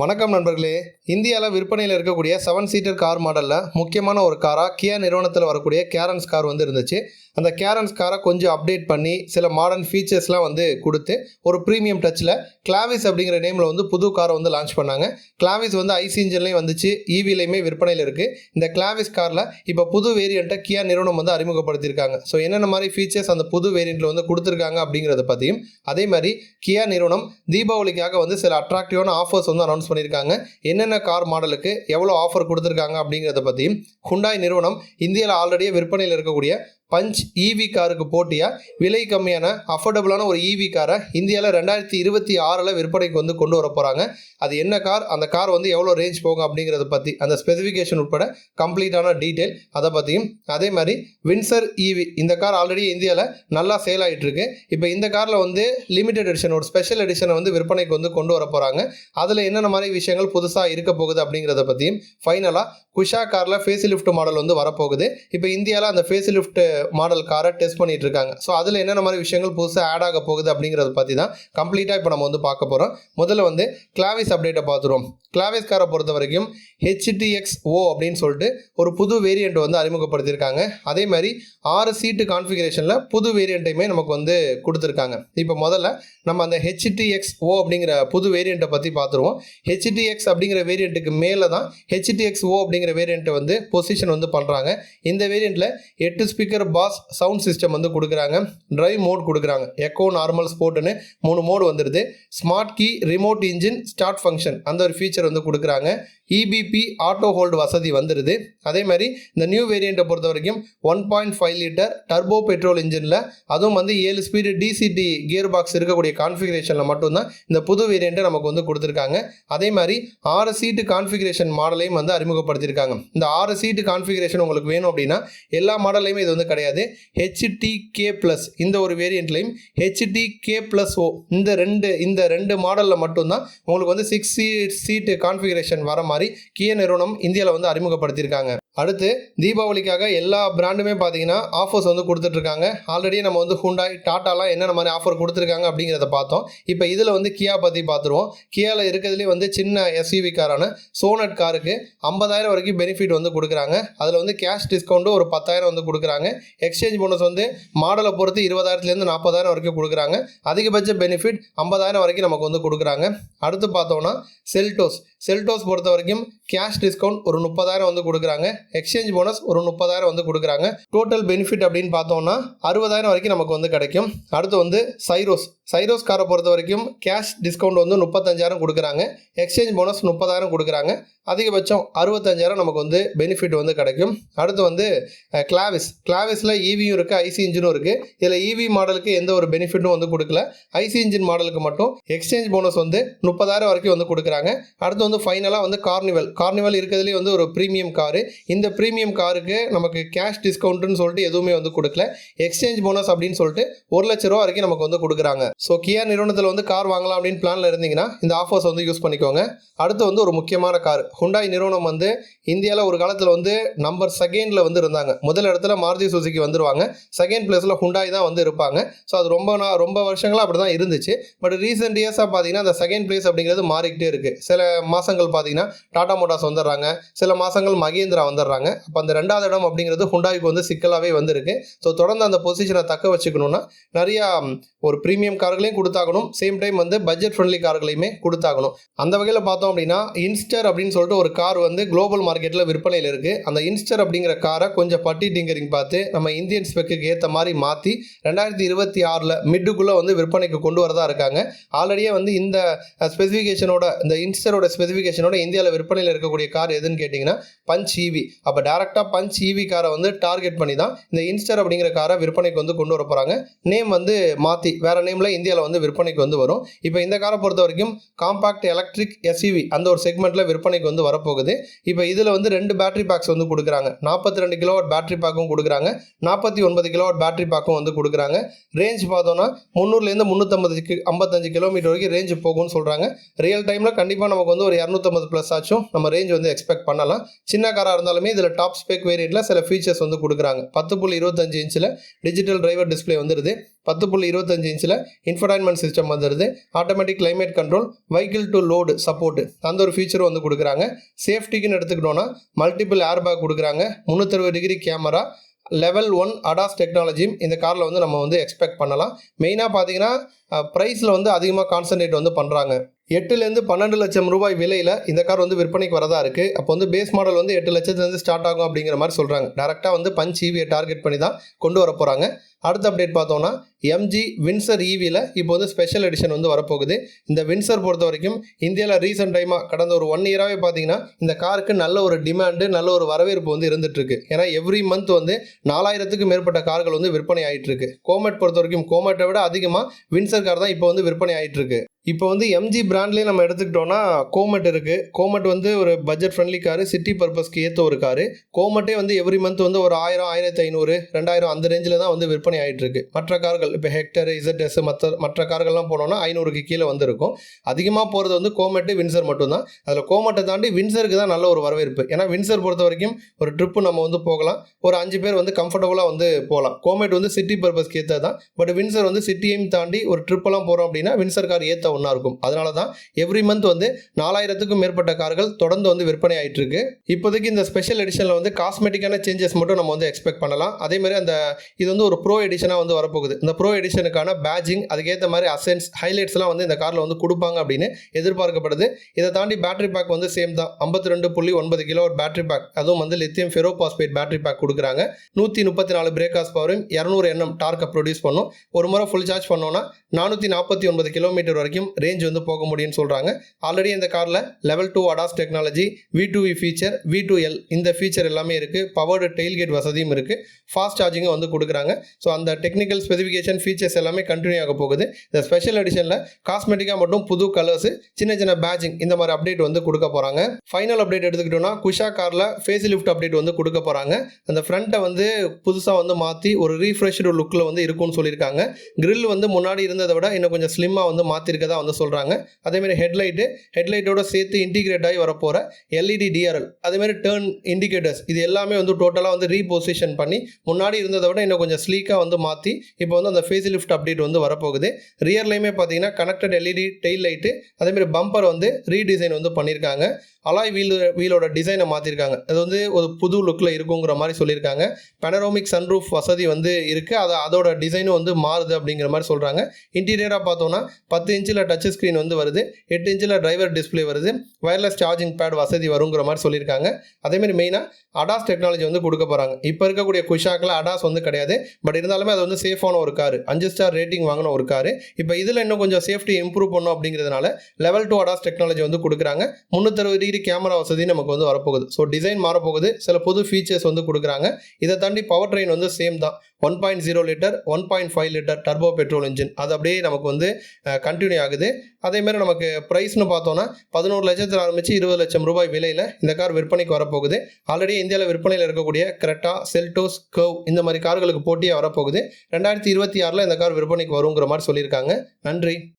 வணக்கம் நண்பர்களே. இந்தியாவில் விற்பனையில் இருக்கக்கூடிய செவன் சீட்டர் கார் மாடலில் முக்கியமான ஒரு காராக கியா நிறுவனத்தில் வரக்கூடிய கேரன்ஸ் கார் வந்து இருந்துச்சு. அந்த கேரன்ஸ் காரை கொஞ்சம் அப்டேட் பண்ணி சில மாடர்ன் ஃபீச்சர்ஸ்லாம் வந்து கொடுத்து ஒரு ப்ரீமியம் டச்சில் கிளாவிஸ் அப்படிங்கிற நேமில் வந்து புது காரை வந்து லான்ச் பண்ணாங்க. கிளாவிஸ் வந்து ஐசி இன்ஜின்லேயும் வந்துச்சு ஈவிலையுமே விற்பனையில் இருக்குது இந்த கிளாவிஸ் காரில் இப்போ புது வேரியண்ட்டை கியா நிறுவனம் வந்து அறிமுகப்படுத்தியிருக்காங்க. ஸோ என்னென்ன மாதிரி ஃபீச்சர்ஸ் அந்த புது வேரியண்ட்டில் வந்து கொடுத்துருக்காங்க அப்படிங்கிறத பற்றியும் அதே மாதிரி கியா நிறுவனம் தீபாவளிக்காக வந்து சில அட்ராக்டிவான ஆஃபர்ஸ் வந்து அனௌன்ஸ் பண்ணியிருக்காங்க என்னென்ன கார் மாடலுக்கு எவ்வளோ ஆஃபர் கொடுத்துருக்காங்க அப்படிங்கிறத பற்றியும் ஹுண்டாய் நிறுவனம் இந்தியாவில் ஆல்ரெடியே விற்பனையில் இருக்கக்கூடிய பஞ்ச் ஈவி காருக்கு போட்டியாக விலை கம்மியான அஃபோர்டபுளான ஒரு ஈவி காரை இந்தியாவில் ரெண்டாயிரத்தி இருபத்தி ஆறில் விற்பனைக்கு வந்து கொண்டு வர போகிறாங்க அது என்ன கார்? அந்த கார் வந்து எவ்வளோ ரேஞ்ச் போகும் அப்படிங்கிறத பற்றி அந்த ஸ்பெசிஃபிகேஷன் உட்பட கம்ப்ளீட்டான டீட்டெயில் அதை பற்றியும் அதே மாதிரி வின்சர் ஈவி இந்த கார் ஆல்ரெடி இந்தியாவில் நல்லா சேல் ஆகிட்டு இருக்கு. இப்போ இந்த காரில் வந்து லிமிடெட் எடிஷன் ஒரு ஸ்பெஷல் எடிஷனை வந்து விற்பனைக்கு வந்து கொண்டு வர போகிறாங்க அதில் என்னென்ன மாதிரி விஷயங்கள் புதுசாக இருக்க போகுது அப்படிங்கிறத பற்றியும் ஃபைனலாக குஷா காரில் ஃபேஸ் லிஃப்ட் மாடல் வந்து வரப்போகுது. இப்போ இந்தியாவில் அந்த ஃபேஸ் லிஃப்ட் மாடல் காரை டெஸ்ட் பண்ணிகிட்டு இருக்காங்க ஸோ அதில் என்னென்ன மாதிரி விஷயங்கள் புதுசாக ஆட் ஆக போகுது அப்படிங்கிறத பற்றி தான் கம்ப்ளீட்டாக இப்போ நம்ம வந்து பார்க்க போகிறோம் முதல்ல வந்து கிளாவிஸ் அப்டேட்டை பார்த்துருவோம். கிளாவிஸ் காரை பொறுத்த வரைக்கும் ஹெச்டிஎக்ஸ் ஓ அப்படின்னு சொல்லிட்டு ஒரு புது வேரியண்ட் வந்து அறிமுகப்படுத்தியிருக்காங்க. அதே மாதிரி ஆறு சீட்டு கான்ஃபிகரேஷனில் புது வேரியண்ட்டையுமே நமக்கு வந்து கொடுத்துருக்காங்க. இப்போ முதல்ல நம்ம அந்த ஹெச்டிஎக்ஸ் ஓ அப்படிங்கிற புது வேரியண்ட்டை பற்றி பார்த்துருவோம். ஹெச்டிஎக்ஸ் அப்படிங்கிற வேரியண்ட்டுக்கு மேலே தான் ஹெச்டிஎக்ஸ் ஓ அப்படிங்கிற வேரியண்ட்டை வந்து பொசிஷன் வந்து பண்ணுறாங்க இந்த வேரியண்ட்டில் எட்டு ஸ்பீக்கர் பாஸ் சவுண்ட் சிஸ்டம் வந்து கொடுக்குறாங்க. ட்ரைவ் மோட் கொடுக்குறாங்க. எக்கோ நார்மல் ஸ்போர்ட்டுன்னு மூணு மோடு வந்துடுது smart key remote engine start function அந்த ஒரு ஃபீச்சர் வந்து கொடுக்குறாங்க. இபிபி ஆட்டோ ஹோல்டு வசதி வந்துடுது அதே மாதிரி இந்த நியூ வேரியண்ட்டை பொறுத்த வரைக்கும் one point five litre turbo petrol இன்ஜினில் அதுவும் வந்து ஏழு ஸ்பீடு டிசிடி கியர் பாக்ஸ் இருக்கக்கூடிய கான்ஃபிகரேஷனில் மட்டும்தான் இந்த புது வேரியண்ட்டை நமக்கு வந்து கொடுத்துருக்காங்க. அதே மாதிரி ஆறு சீட்டு கான்ஃபிகரேஷன் மாடலையும் வந்து அறிமுகப்படுத்தியிருக்காங்க. இந்த ஆறு சீட்டு கான்ஃபிகரேஷன் உங்களுக்கு வேணும் அப்படின்னா எல்லா மாடல்லையுமே இது வந்து கிடையாது. ஹெச்டி கே ப்ளஸ் இந்த ஒரு வேரியண்ட்லையும் ஹெச்டி கே ப்ளஸ் ஓ இந்த ரெண்டு இந்த ரெண்டு மாடலில் மட்டும்தான் உங்களுக்கு வந்து சிக்ஸ் சீட் சீட்டு கான்ஃபிகரேஷன் வர மாதிரி கிய நிறுவனம் இந்தியாவில் வந்து அறிமுகப்படுத்தியிருக்காங்க. அடுத்து தீபாவளிக்காக எல்லா பிராண்டுமே பார்த்தீங்கன்னா ஆஃபர்ஸ் வந்து கொடுத்துட்ருக்காங்க. ஆல்ரெடி நம்ம வந்து ஹுண்டாய் டாட்டாலாம் என்னென்ன மாதிரி ஆஃபர் கொடுத்துருக்காங்க அப்படிங்கிறத பார்த்தோம். இப்போ இதில் வந்து கியா பற்றி பார்த்துருவோம். கியாவில் இருக்கிறதுலே வந்து சின்ன எஸ்யூவி காரான சோனட் காருக்கு ஐம்பதாயிரம் வரைக்கும் பெனிஃபிட் வந்து கொடுக்குறாங்க. அதில் வந்து கேஷ் டிஸ்கவுண்ட்டு ஒரு பத்தாயிரம் வந்து கொடுக்குறாங்க. எக்ஸ்சேஞ்ச் போனஸ் வந்து மாடலை பொறுத்து இருபதாயிரத்துலேருந்து நாற்பதாயிரம் வரைக்கும் கொடுக்குறாங்க. அதிகபட்ச பெனிஃபிட் ஐம்பதாயிரம் வரைக்கும் நமக்கு வந்து கொடுக்குறாங்க. அடுத்து பார்த்தோம்னா செல்டோஸ் செல்டோஸ் பொறுத்த வரைக்கும் கேஷ் டிஸ்கவுண்ட் ஒரு முப்பதாயிரம் வந்து கொடுக்குறாங்க. எக்ஸ்சேஞ்ச் போனஸ் ஒரு முப்பதாயிரம் வந்து கொடுக்குறாங்க. டோட்டல் பெனிஃபிட் அப்படின்னு பார்த்தோம்னா அறுபதாயிரம் வரைக்கும் நமக்கு வந்து கிடைக்கும். அடுத்து வந்து சைரோஸ் சைரோஸ் காரை பொறுத்த வரைக்கும் கேஷ் டிஸ்கவுண்ட் வந்து முப்பத்தஞ்சாயிரம் கொடுக்குறாங்க. எக்ஸ்சேஞ்ச் போனஸ் முப்பதாயிரம் கொடுக்குறாங்க. அதிகபட்சம் அறுபத்தஞ்சாயிரம் நமக்கு வந்து பெனிஃபிட் வந்து கிடைக்கும். அடுத்து வந்து கிளாவிஸ் கிளாவிஸில் ஈவியும் இருக்குது ஐசி இன்ஜினும் இருக்குது இதில் ஈவி மாடலுக்கு எந்த ஒரு பெனிஃபிட்டும் வந்து கொடுக்கல. ஐசி இன்ஜின் மாடலுக்கு மட்டும் எக்ஸ்சேஞ்ச் போனஸ் வந்து முப்பதாயிரம் வரைக்கும் வந்து கொடுக்குறாங்க. அடுத்து வந்து ஃபைனலாக வந்து கார்னிவல் கார்னிவல் இருக்கிறதுலே வந்து ஒரு ப்ரீமியம் காரு இந்த ப்ரீமியம் காருக்கு நமக்கு கேஷ் டிஸ்கவுண்ட்னு சொல்லிட்டு எதுவுமே வந்து கொடுக்கல. எக்ஸ்சேஞ்ச் போனஸ் அப்படின்னு சொல்லிட்டு ஒரு லட்ச ரூபா வரைக்கும் நமக்கு வந்து கொடுக்குறாங்க. ஸோ கியா நிறுவனத்தில் வந்து கார் வாங்கலாம் அப்படின்னு பிளானில் இருந்தீங்கன்னா இந்த ஆஃபர்ஸ் வந்து யூஸ் பண்ணிக்கோங்க. அடுத்து வந்து ஒரு முக்கியமான கார் ஹுண்டாய் நிறுவனம் வந்து இந்தியாவில் ஒரு காலத்தில் வந்து நம்பர் செகண்டில் வந்து இருந்தாங்க. முதல் இடத்துல மாருதி சுசுக்கி வந்துருவாங்க. செகண்ட் பிளேஸில் ஹுண்டாய் தான் வந்து இருப்பாங்க. ஸோ அது ரொம்ப நான் ரொம்ப வருஷங்களாக அப்படி தான் இருந்துச்சு பட் ரீசெண்ட் இயர்ஸாக பார்த்தீங்கன்னா அந்த செகண்ட் பிளேஸ் அப்படிங்கிறது மாறிக்கிட்டே இருக்குது சில மாதங்கள் பார்த்தீங்கன்னா டாடா மோட்டார்ஸ் வந்துடுறாங்க. சில மாதங்கள் மகேந்திரா வந்துடுறாங்க. அப்போ அந்த ரெண்டாவது இடம் அப்படிங்கிறது ஹுண்டாய்க்கு வந்து சிக்கலாகவே வந்திருக்கு. ஸோ தொடர்ந்து அந்த பொசிஷனை தக்க வச்சுக்கணும்னா நிறையா ஒரு ப்ரீமியம் கார்களையும் கொடுத்தாகணும். சேம் டைம் வந்து பட்ஜெட் ஃப்ரெண்ட்லி கார்களையுமே கொடுத்தாகணும். அந்த வகையில் பார்த்தோம் அப்படின்னா இன்ஸ்டர் அப்படின்னு சொல்லிட்டு ஒரு கார் வந்து குளோபல் மார்க்கெட்டில் விற்பனையில் இருக்குது அந்த இன்ஸ்டர் அப்படிங்கிற காரை கொஞ்சம் பட்டி டிங்கரிங் பார்த்து நம்ம இந்தியன் ஸ்பெக்குக்கு ஏற்ற மாதிரி மாற்றி ரெண்டாயிரத்தி இருபத்தி ஆறில் மிட்டுக்குள்ளே வந்து விற்பனைக்கு கொண்டு வரதா இருக்காங்க. ஆல்ரெடியே வந்து இந்த ஸ்பெசிஃபிகேஷனோட இந்த இன்ஸ்டரோட ஸ்பெசிஃபிகேஷனோட இந்தியாவில் விற்பனையில் இருக்கக்கூடிய கார் எதுன்னு கேட்டிங்கன்னா பஞ்ச் ஈவி அப்போ டேரெக்டாக பஞ்ச் ஈவி காரை வந்து டார்கெட் பண்ணி தான் இந்த இன்ஸ்டர் அப்படிங்கிற காரை விற்பனைக்கு வந்து கொண்டு வர போகிறாங்க நேம் வந்து மாற்றி வேறு நேமில் இந்தியாவில் வந்து விற்பனைக்கு வந்து வரும். இப்போ இந்த காரை பொறுத்த வரைக்கும் காம்பாக்ட் எலக்ட்ரிக் எஸ்இவி அந்த ஒரு செக்மெண்ட்டில் விற்பனைக்கு வந்து வரப்போகுது. இப்போ இதில் வந்து ரெண்டு பேட்டரி பேக்ஸ் வந்து கொடுக்குறாங்க. நாற்பத்தி ரெண்டு கிலோவாட் பேட்டரி பேக்கும் கொடுக்குறாங்க. நாற்பத்தி ஒன்பது கிலோவாட் பேட்டரி பேக்கும் வந்து கொடுக்குறாங்க. ரேஞ்ச் பார்த்தோன்னா முந்நூறுலேருந்து முந்நூற்றம்பது ஐம்பத்தஞ்சு கிலோமீட்டர் வரைக்கும் ரேஞ்ச் போகும்னு சொல்கிறாங்க ரியல் டைமில் கண்டிப்பாக நமக்கு வந்து ஒரு இரநூத்தம்பது ப்ளஸ் ஆச்சும் நம்ம ரேஞ்ச் வந்து எக்ஸ்பெக்ட் பண்ணலாம். சின்ன காராக இருந்தாலுமே இதில் டாப் ஸ்பெக் வேரியண்ட்டில் சில ஃபீச்சர்ஸ் வந்து கொடுக்குறாங்க. பத்து புள்ளி இருபத்தஞ்சு இன்ச்சில் டிஜிட்டல் டிரைவர் டிஸ்ப்ளே வந்துடுது பத்து புள்ளி இருபத்தஞ்சு இன்ச்சில் இன்ஃபர்டைன்மெண்ட் சிஸ்டம் வந்துடுது automatic climate control vehicle to load support அந்த ஒரு ஃபீச்சரும் வந்து கொடுக்குறாங்க. சேஃப்டிக்குன்னு எடுத்துக்கிட்டோன்னா மல்டிபிள் ஏர் பேக் கொடுக்குறாங்க. முந்நூற்றறுபது degree camera level one ADAS டெக்னாலஜியும் இந்த காரில் வந்து நம்ம வந்து எக்ஸ்பெக்ட் பண்ணலாம். மெயினாக பார்த்தீங்கன்னா ப்ரைஸில் வந்து அதிகமாக கான்சன்ட்ரேட் வந்து பண்ணுறாங்க எட்டுலேருந்து பன்னெண்டு லட்சம் ரூபாய் விலையில் இந்த கார் வந்து விற்பனைக்கு வரதா இருக்குது அப்போ வந்து பேஸ் மாடல் வந்து எட்டு லட்சத்துலேருந்து ஸ்டார்ட் ஆகும் அப்படிங்கிற மாதிரி சொல்கிறாங்க டேரெக்டாக வந்து பஞ்ச் ஈவியை டார்கெட் பண்ணி தான் கொண்டு வர போகிறாங்க அடுத்த அப்டேட் பார்த்தோம்னா எம்ஜி வின்சர் ஈவியில் இப்போ வந்து ஸ்பெஷல் எடிஷன் வந்து வரப்போகுது. இந்த வின்சர் பொறுத்த வரைக்கும் இந்தியாவில் ரீசெண்ட் டைமாக கடந்த ஒரு ஒன் இயராகவே பார்த்தீங்கன்னா இந்த காருக்கு நல்ல ஒரு டிமாண்டு நல்ல ஒரு வரவேற்பு வந்து இருந்துகிட்ருக்கு ஏன்னா எவ்ரி மந்த் வந்து நாலாயிரத்துக்கு மேற்பட்ட கார்கள் வந்து விற்பனை ஆகிட்டுருக்கு கோமெட் பொறுத்த வரைக்கும் கோமெட்டை விட அதிகமாக வின்சர் கார் தான் இப்போ வந்து விற்பனை ஆகிட்டுருக்கு இப்போ வந்து எம்ஜி பிராண்ட்லேயே நம்ம எடுத்துக்கிட்டோம்னா கோமெட் இருக்குது கோமெட் வந்து ஒரு பட்ஜெட் ஃப்ரெண்ட்லி காரு சிட்டி பர்பஸ்க்கு ஏற்ற ஒரு காரு கோமெட்டே வந்து எவ்ரி மந்த் வந்து ஒரு ஆயிரம் ஆயிரத்தி ஐநூறு ரெண்டாயிரம் அந்த ரேஞ்சில் தான் வந்து விற்பனை ஆயிட்டு இருக்கு மற்ற கார்கள் இப்போ ஹெக்டர் இசட்எஸ் மற்ற மற்ற கார்கள்லாம் போனோம்னா ஐநூறுக்கு கீழே வந்திருக்கும். அதிகமாக போகிறது வந்து கோமெட்டு வின்சர் மட்டும்தான். அதில் கோமெட்டை தாண்டி வின்சருக்கு தான் நல்ல ஒரு வரவேற்பு. ஏன்னா வின்சர் பொறுத்த வரைக்கும் ஒரு ட்ரிப்பு நம்ம வந்து போகலாம். ஒரு அஞ்சு பேர் வந்து கம்ஃபர்டபுளாக வந்து போகலாம். கோமெட் வந்து சிட்டி பர்பஸ்க்கு ஏற்ற தான் பட் வின்சர் வந்து சிட்டியையும் தாண்டி ஒரு ட்ரிப்பெல்லாம் போகிறோம் அப்படின்னா வின்சர் கார் ஏற்ற ஒன்றா இருக்கும். அதனால தான் எவ்ரி மந்த் வந்து நாலாயிரத்துக்கும் மேற்பட்ட கார்கள் தொடர்ந்து வந்து விற்பனை ஆகிட்டு இருக்கு இப்போதைக்கு இந்த ஸ்பெஷல் எடிஷனில் வந்து காஸ்மெட்டிக்கான சேஞ்சஸ் மட்டும் நம்ம வந்து எக்ஸ்பெக்ட் பண்ணலாம். அதே மாதிரி அந்த இது வந்து ஒரு ப்ரோ எடிஷனாக வந்து வரப்போகுது. இந்த ப்ரோ எடிஷனுக்கான பேஜிங் அதுக்கேற்ற மாதிரி அசென்ஸ் ஹைலைட்ஸ்லாம் வந்து இந்த காரில் வந்து கொடுப்பாங்க அப்படின்னு எதிர்பார்க்கப்படுது. இதை தாண்டி பேட்டரி பேக் வந்து சேம் தான். ஐம்பத்தி ரெண்டு புள்ளி ஒன்பது கிலோ ஒரு பேட்டரி பேக் அதுவும் வந்து lithium ferro phosphate battery pack கொடுக்குறாங்க. நூற்றி முப்பத்தி நாலு பிரேக்காஸ் பவரும் இரநூறு எண்ணம் டார்க்கை ப்ரொடியூஸ் பண்ணும். ஒரு முறை ஃபுல் சார்ஜ் பண்ணோன்னா நானூற்றி நாற்பத்தி ஒன்பது கிலோமீட்டர் வரைக்கும் ரேஞ்ச் வந்து போக முடியும்னு சொல்கிறாங்க ஆல்ரெடி இந்த காரில் level two ADAS technology V two V feature V two L இந்த ஃபீச்சர் எல்லாமே இருக்குது பவர்டு டெயில்கேட் வசதியும் இருக்குது ஃபாஸ்ட் சார்ஜிங்கும் வந்து கொடுக்குறாங்க. ஸோ அந்த டெக்னிக்கல் ஸ்பெசிஃபிகேஷன் ஃபீச்சர்ஸ் எல்லாமே கண்டினியூ ஆக போகுது. இந்த ஸ்பெஷல் எடிஷனில் காஸ்மெட்டிக்காக மட்டும் புது கலர்ஸ் சின்ன சின்ன பேஜிங் இந்த மாதிரி அப்டேட் வந்து கொடுக்க போகிறாங்க ஃபைனல் அப்டேட் எடுத்துக்கிட்டோம்னா குஷா காரில் ஃபேஸ் லிஃப்ட் அப்டேட் வந்து கொடுக்க போகிறாங்க அந்த ஃப்ரண்ட்டை வந்து புதுசாக வந்து மாற்றி ஒரு ரீஃப்ரெஷ்டு லுக்கில் வந்து இருக்கும்னு சொல்லியிருக்காங்க. கிரில் வந்து முன்னாடி இருந்ததை விட இன்னும் கொஞ்சம் ஸ்லிம்மாக வந்து மாற்றிருக்கதா வந்து சொல்கிறாங்க அதேமாதிரி ஹெட்லைட்டு ஹெட்லைட்டோட சேர்த்து இன்டிகிரேட் ஆகி வரப்போகிற எல்இடி டிஆர்எல் அதேமாதிரி டேர்ன் இண்டிகேட்டர்ஸ் இது எல்லாமே வந்து டோட்டலாக வந்து ரீபொசிஷன் பண்ணி முன்னாடி இருந்ததை விட இன்னும் கொஞ்சம் ஸ்லீக்காக வந்து மாற்றி இப்போ வந்து அந்த ஃபேஸ் லிஃப்ட் அப்டேட் வந்து வரப்போகுது. ரியர்லையுமே பார்த்தீங்கன்னா கனெக்டட் எல்இடி டெயில் லைட்டு அதேமாதிரி பம்பர் வந்து ரீடிசைன் வந்து பண்ணியிருக்காங்க அலாய் வீல் வீலோட டிசைனை மாற்றிருக்காங்க அது வந்து ஒரு புது லுக்கில் இருக்குங்கிற மாதிரி சொல்லியிருக்காங்க பெனரோமிக் சன்ரூஃப் வசதி வந்து இருக்குது அதை அதோட டிசைனும் வந்து மாறுது அப்படிங்கிற மாதிரி சொல்கிறாங்க இன்டீரியராக பார்த்தோன்னா பத்து இன்ச்சில் டச் ஸ்க்ரீன் வந்து வருது. எட்டு இன்ச்சில் டிரைவர் டிஸ்ப்ளே வருது. வயர்லெஸ் சார்ஜிங் பேட் வசதி வருங்கிற மாதிரி சொல்லியிருக்காங்க அதேமாதிரி மெயினாக அடாஸ் டெக்னாலஜி வந்து கொடுக்க போகிறாங்க இப்போ இருக்கக்கூடிய குஷாக்கில் அடாஸ் வந்து கிடையாது. பட் இருந்தாலுமே அது வந்து சேஃபான ஒரு கார் அஞ்சு ஸ்டார் ரேட்டிங் வாங்கின ஒரு கார் இப்போ இதில் இன்னும் கொஞ்சம் சேஃப்டி இம்ப்ரூவ் பண்ணும் அப்படிங்கிறதுனால லெவல் டூ அடாஸ் டெக்னாலஜி வந்து கொடுக்குறாங்க. முந்நூற்றறுபது டிகிரி கேமரா வசதி நமக்கு வந்து வரப்போகுது. ஸோ டிசைன் மாறப்போகுது. சில புது ஃபீச்சர்ஸ் வந்து கொடுக்குறாங்க. இதை தாண்டி பவர் ட்ரெயின் வந்து சேம் தான். One point zero litre one point five litre turbo petrol engine அது அப்படியே நமக்கு வந்து கண்டினியூ ஆகுது. அதேமாதிரி நமக்கு ப்ரைஸ்னு பார்த்தோன்னா பதினோரு லட்சத்தில் ஆரம்பித்து இருபது லட்சம் ரூபாய் விலையில் இந்த கார் விற்பனைக்கு வரப்போகுது. ஆல்ரெடி இந்தியாவில் விற்பனையில் இருக்கக்கூடிய கிரெட்டா செல்டோஸ் கவ் இந்த மாதிரி கார்களுக்கு போட்டியாக வரப்போகுது. ரெண்டாயிரத்தி இருபத்தி ஆறில் இந்த கார் விற்பனைக்கு வருங்கிற மாதிரி சொல்லியிருக்காங்க. நன்றி.